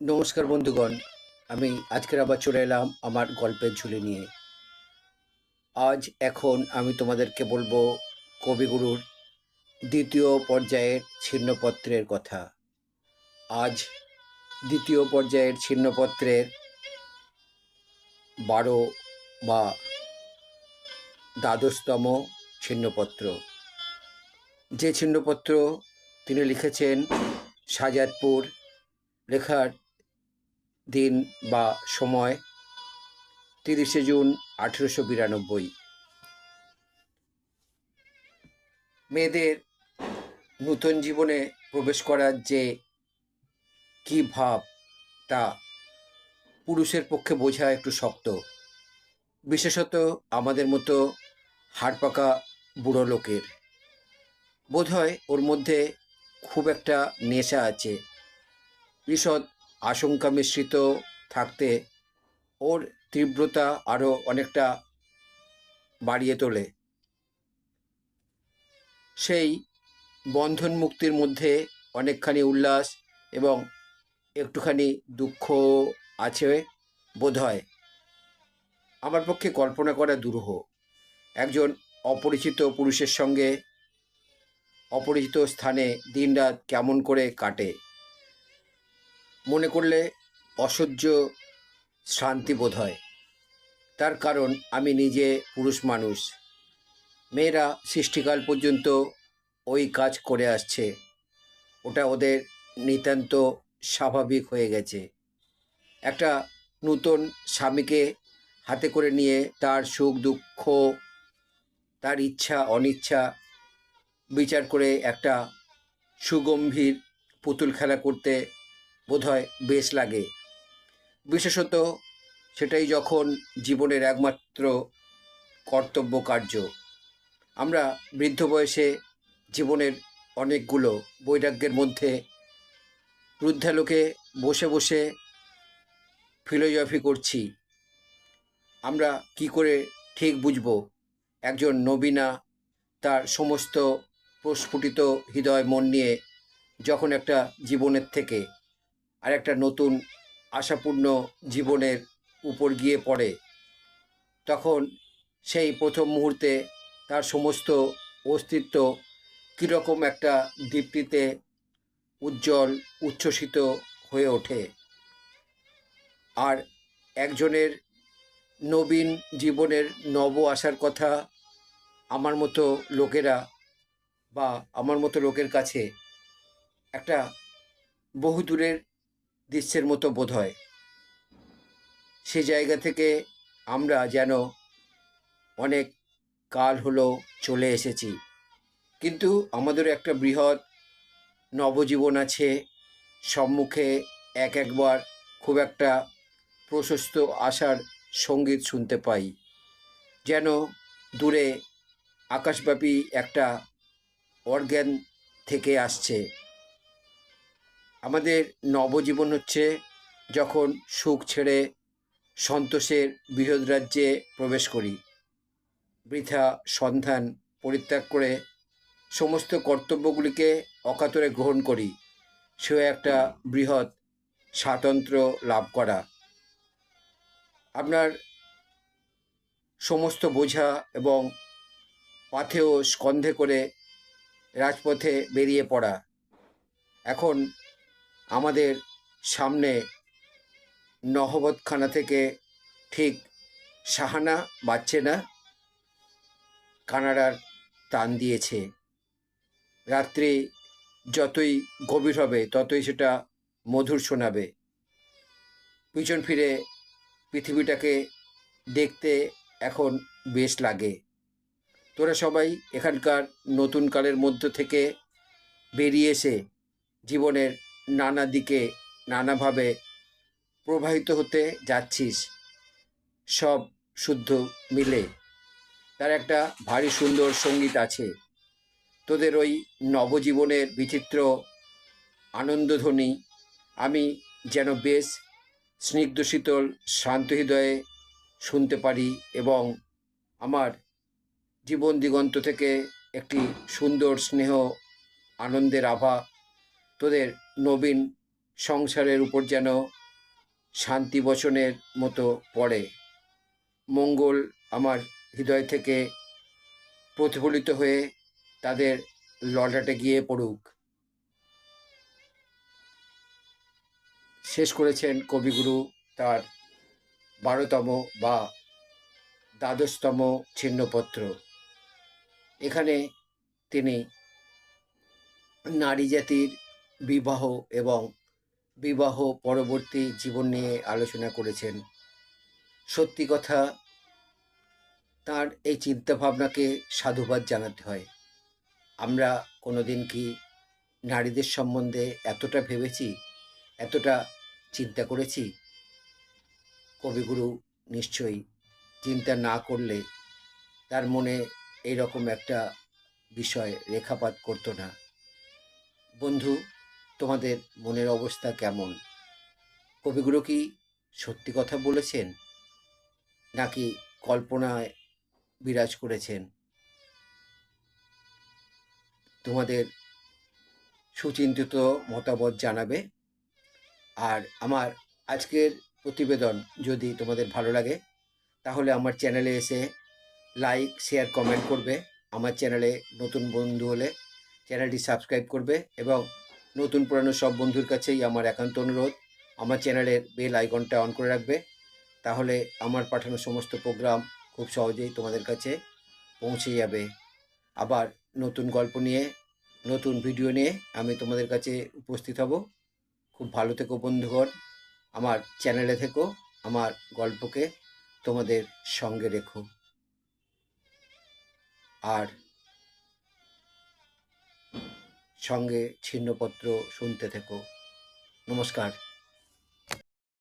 নমস্কার বন্ধুগণ, আমি আজকের আবার চলে এলাম আমার গল্পের ঝুলি নিয়ে। আজ এখন আমি তোমাদেরকে বলব কবিগুরুর দ্বিতীয় পর্যায়ের ছিন্নপত্রের কথা। আজ দ্বিতীয় পর্যায়ের ছিন্নপত্রের বারো বা দ্বাদশতম ছিন্নপত্র। যে ছিন্নপত্র তিনি লিখেছেন শাহজাদপুর লেখার দিন বা সময়, তিরিশে জুন আঠেরোশো বিরানব্বই। মেয়েদের নূতন জীবনে প্রবেশ করার যে কি ভাব, তা পুরুষের পক্ষে বোঝা একটু শক্ত। বিশেষত আমাদের মতো হাড়পাকা বুড়ো লোকের। বোধহয় ওর মধ্যে খুব একটা নেশা আছে। ঈষৎ আশঙ্কা মিশ্রিত থাকতে ওর তীব্রতা আরও অনেকটা বাড়িয়ে তোলে। সেই বন্ধন মুক্তির মধ্যে অনেকখানি উল্লাস এবং একটুখানি দুঃখ আছে বোধ হয় আমার পক্ষে কল্পনা করা দুরূহ। একজন অপরিচিত পুরুষের সঙ্গে অপরিচিত স্থানে দিনরাত কেমন করে কাটে। মনে করলে অসহ্য শান্তি বোধ হয় তার কারণ, আমি নিজে পুরুষ মানুষ। মেয়েরা সৃষ্টিকাল পর্যন্ত ওই কাজ করে আসছে। ওটা ওদের নিতান্ত স্বাভাবিক হয়ে গেছে। একটা নূতন স্বামীকে হাতে করে নিয়ে তার সুখ, দুঃখ, তার ইচ্ছা, অনিচ্ছা বিচার করে একটা সুগম্ভীর পুতুল খেলা করতে বোধহয় বেশ লাগে। বিশেষত সেটাই যখন জীবনের একমাত্র কর্তব্য কার্য। আমরা বৃদ্ধ বয়সে জীবনের অনেকগুলো বৈরাগ্যের মধ্যে বৃদ্ধালোকে বসে বসে ফিলোজফি করছি। আমরা কি করে ঠিক বুঝব? একজন নবীনা তার সমস্ত প্রস্ফুটিত হৃদয় মন নিয়ে যখন একটা জীবনের থেকে আর একটা নতুন আশাপূর্ণ জীবনের উপর গিয়ে পড়ে, তখন সেই প্রথম মুহূর্তে তার সমস্ত অস্তিত্ব কীরকম একটা দীপ্তিতে উজ্জ্বল, উচ্ছ্বসিত হয়ে ওঠে। আর একজনের নবীন জীবনের নব আসার কথা আমার মতো লোকেরা বা আমার মতো লোকের কাছে একটা বহু দূরের দৃশ্যের মতো বোধ হয় সে জায়গা থেকে আমরা যেন অনেক কাল হলো চলে এসেছি। কিন্তু আমাদের একটা বৃহৎ নবজীবন আছে, সম্মুখে এক একবার খুব একটা প্রশস্ত আশার সংগীত শুনতে পাই। যেন দূরে আকাশব্যাপী একটা অর্গ্যান থেকে আসছে। আমাদের নবজীবন হচ্ছে যখন সুখ ছেড়ে সন্তোষের বৃহৎ রাজ্যে প্রবেশ করি। বৃথা সন্ধান পরিত্যাগ করে সমস্ত কর্তব্যগুলিকে অকাতরে গ্রহণ করি। সে একটা বৃহৎ স্বাতন্ত্র্য লাভ করা। আপনার সমস্ত বোঝা এবং পাথেও স্কন্ধে করে রাজপথে বেরিয়ে পড়া। এখন আমাদের সামনে নহবতখানা থেকে ঠিক সাহানা বাজছে না? কানাডার টান দিয়েছে। রাত্রি যতই গভীর হবে, ততই সেটা মধুর শোনাবে। পিছন ফিরে পৃথিবীটাকে দেখতে এখন বেশ লাগে। তোরা সবাই এখানকার নতুন কালের মধ্য থেকে বেরিয়ে এসে জীবনের নানা দিকে নানাভাবে প্রবাহিত হতে যাচ্ছিস। সব শুদ্ধ মিলে। তার একটা ভারী সুন্দর সংগীত আছে। তোদের ওই নবজীবনের বিচিত্র আনন্দধ্বনি। আমি যেন বেশ স্নিগ্ধ, শীতল, শান্ত হৃদয়ে শুনতে পারি এবং আমার জীবন দিগন্ত থেকে একটি সুন্দর স্নেহ, আনন্দের আভা তোদের নবীন সংসারের উপর যেন শান্তি বচনের মতো পড়ে। মঙ্গল আমার হৃদয় থেকে প্রতিফলিত হয়ে তাদের ললাটে গিয়ে পড়ুক। শেষ করেছেন কবিগুরু তার বারোতম বা দ্বাদশতম ছিন্নপত্র। এখানে তিনি নারী জাতির বিবাহ এবং বিবাহ পরবর্তী জীবন নিয়ে আলোচনা করেছেন। সত্যি কথা, তার এই চিন্তাভাবনাকে সাধুবাদ জানাতে হয়। আমরা কোনোদিন কি নারীদের সম্বন্ধে এতটা ভেবেছি, এতটা চিন্তা করেছি? কবিগুরু নিশ্চয়ই চিন্তা না করলে তার মনে এইরকম একটা বিষয় রেখাপাত করতো না। বন্ধু তোমাদের মনের অবস্থা কেমন? কবিগুরু কি সত্যি কথা বলেছেন? নাকি কল্পনায় বিরাজ করেছেন? তোমাদের সুচিন্তিত মতামত জানাবে। আর আমার আজকের প্রতিবেদন যদি তোমাদের ভালো লাগে, তাহলে আমার চ্যানেলে এসে লাইক, শেয়ার, কমেন্ট করবে। আমার চ্যানেলে নতুন বন্ধু হলে চ্যানেলটি সাবস্ক্রাইব করবে এবং নতুন পুরানো সব বন্ধুর কাছেই আমার একান্ত অনুরোধ। আমার চ্যানেলের বেল আইকনটা অন করে রাখবে। তাহলে আমার পাঠানো সমস্ত প্রোগ্রাম খুব সহজেই তোমাদের কাছে পৌঁছে যাবে। আবার নতুন গল্প নিয়ে, নতুন ভিডিও নিয়ে আমি তোমাদের কাছে উপস্থিত হব। খুব ভালো থেকো বন্ধুগণ। আমার চ্যানেলে থেকো, আমার গল্পকে তোমাদের সঙ্গে রেখো। আর সঙ্গে ছিন্নপত্র শুনতে থেকো। নমস্কার।